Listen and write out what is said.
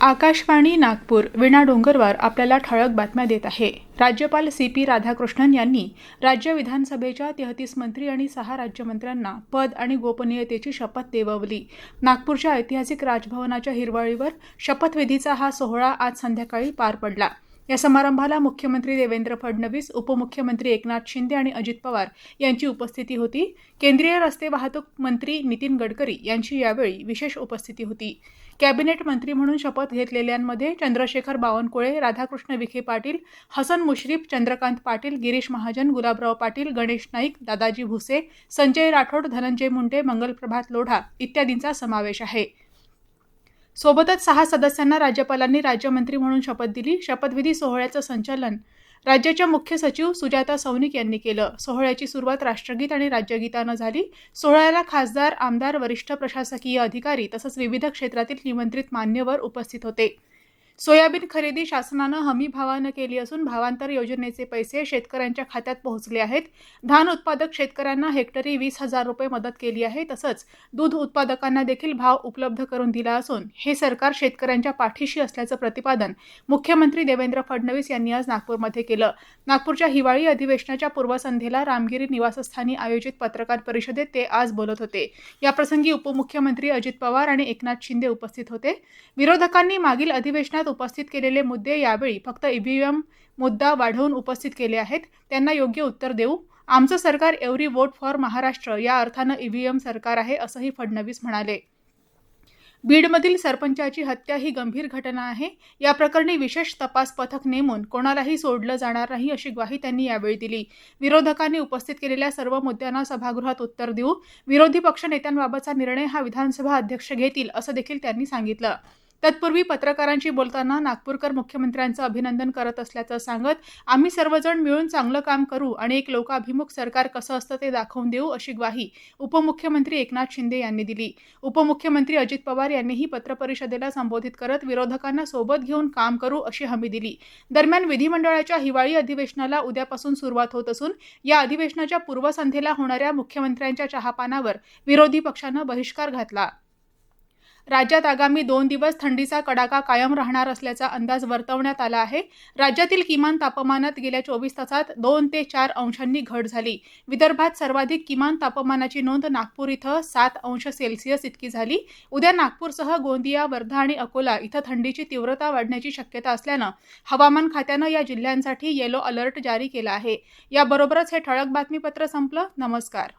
आकाशवाणी नागपूर विणा डोंगरवार आपल्याला ठळक बातम्या देत आहे. राज्यपाल सी पी राधाकृष्णन यांनी राज्य विधानसभेच्या तेहतीस मंत्री आणि सहा राज्यमंत्र्यांना पद आणि गोपनीयतेची शपथ देववली. नागपूरच्या ऐतिहासिक राजभवनाच्या हिरवळीवर शपथविधीचा हा सोहळा आज संध्याकाळी पार पडला. या समारंभाला मुख्यमंत्री देवेंद्र फडणवीस उपमुख्यमंत्री एकनाथ शिंदे आणि अजित पवार यांची उपस्थिती होती. केंद्रीय रस्ते वाहतूक मंत्री नितीन गडकरी यांची यावेळी विशेष उपस्थिती होती. कॅबिनेट मंत्री म्हणून शपथ घेतलेल्यांमध्ये चंद्रशेखर बावनकुळे राधाकृष्ण विखे पाटील हसन मुश्रीफ चंद्रकांत पाटील गिरीश महाजन गुलाबराव पाटील गणेश नाईक दादाजी भुसे संजय राठोड धनंजय मुंडे मंगलप्रभात लोढा इत्यादींचा समावेश आहे. सोबतच सहा सदस्यांना राज्यपालांनी राज्यमंत्री म्हणून शपथ दिली. शपथविधी सोहळ्याचं संचालन राज्याच्या मुख्य सचिव सुजाता सौनिक यांनी केलं. सोहळ्याची सुरुवात राष्ट्रगीत आणि राज्यगीतानं झाली. सोहळ्याला खासदार आमदार वरिष्ठ प्रशासकीय अधिकारी तसंच विविध क्षेत्रातील निमंत्रित मान्यवर उपस्थित होते. सोयाबीन खरेदी शासनानं हमी भावानं केली असून भावांतर योजनेचे पैसे शेतकऱ्यांच्या खात्यात पोहोचले आहेत. धान उत्पादक शेतकऱ्यांना हेक्टरी वीस हजार रुपये मदत केली आहे तसंच दूध उत्पादकांना देखील भाव उपलब्ध करून दिला असून हे सरकार शेतकऱ्यांच्या पाठीशी असल्याचं प्रतिपादन मुख्यमंत्री देवेंद्र फडणवीस यांनी आज नागपूरमध्ये केलं. नागपूरच्या हिवाळी अधिवेशनाच्या पूर्वसंध्येला रामगिरी निवासस्थानी आयोजित पत्रकार परिषदेत ते आज बोलत होते. याप्रसंगी उपमुख्यमंत्री अजित पवार आणि एकनाथ शिंदे उपस्थित होते. विरोधकांनी मागील अधिवेशनात उपस्थित केलेले मुद्दे यावेळी फक्त ईव्हीएम मुद्दा वाढवून उपस्थित केले आहेत. त्यांना योग्य उत्तर देऊ. आमचं सरकार एव्हरी वोट फॉर महाराष्ट्र या अर्थानं ईव्हीएम सरकार आहे असंही फडणवीस म्हणाले. बीडमधील सरपंचाची हत्या ही गंभीर घटना आहे. या प्रकरणी विशेष तपास पथक नेमून कोणालाही सोडलं जाणार नाही अशी ग्वाही त्यांनी यावेळी दिली. विरोधकांनी उपस्थित केलेल्या सर्व मुद्द्यांना सभागृहात उत्तर देऊ. विरोधी पक्षनेत्यांबाबतचा निर्णय हा विधानसभा अध्यक्ष घेतील असं देखील त्यांनी सांगितलं. तत्पूर्वी पत्रकारांशी बोलताना नागपूरकर मुख्यमंत्र्यांचं अभिनंदन करत असल्याचं सांगत आम्ही सर्वजण मिळून चांगलं काम करू आणि एक लोकाभिमुख सरकार कसं असतं ते दाखवून देऊ अशी ग्वाही उपमुख्यमंत्री एकनाथ शिंदे यांनी दिली. उपमुख्यमंत्री अजित पवार यांनीही पत्रपरिषदेला संबोधित करत विरोधकांना सोबत घेऊन काम करू अशी हमी दिली. दरम्यान विधिमंडळाच्या हिवाळी अधिवेशनाला उद्यापासून सुरुवात होत असून या अधिवेशनाच्या पूर्वसंध्येला होणाऱ्या मुख्यमंत्र्यांच्या चहापानावर विरोधी पक्षानं बहिष्कार घातला. राज्यात आगामी दोन दिवस थंडीचा कडाका कायम राहणार असल्याचा अंदाज वर्तवण्यात आला आहे. राज्यातील किमान तापमानात गेल्या चोवीस तासात दोन ते चार अंशांनी घट झाली. विदर्भात सर्वाधिक किमान तापमानाची नोंद नागपूर इथं सात अंश सेल्सिअस इतकी झाली. उद्या नागपूरसह गोंदिया वर्धा आणि अकोला इथं थंडीची तीव्रता वाढण्याची शक्यता असल्यानं हवामान खात्यानं या जिल्ह्यांसाठी येलो अलर्ट जारी केला आहे. याबरोबरच हे ठळक बातमीपत्र संपलं. नमस्कार.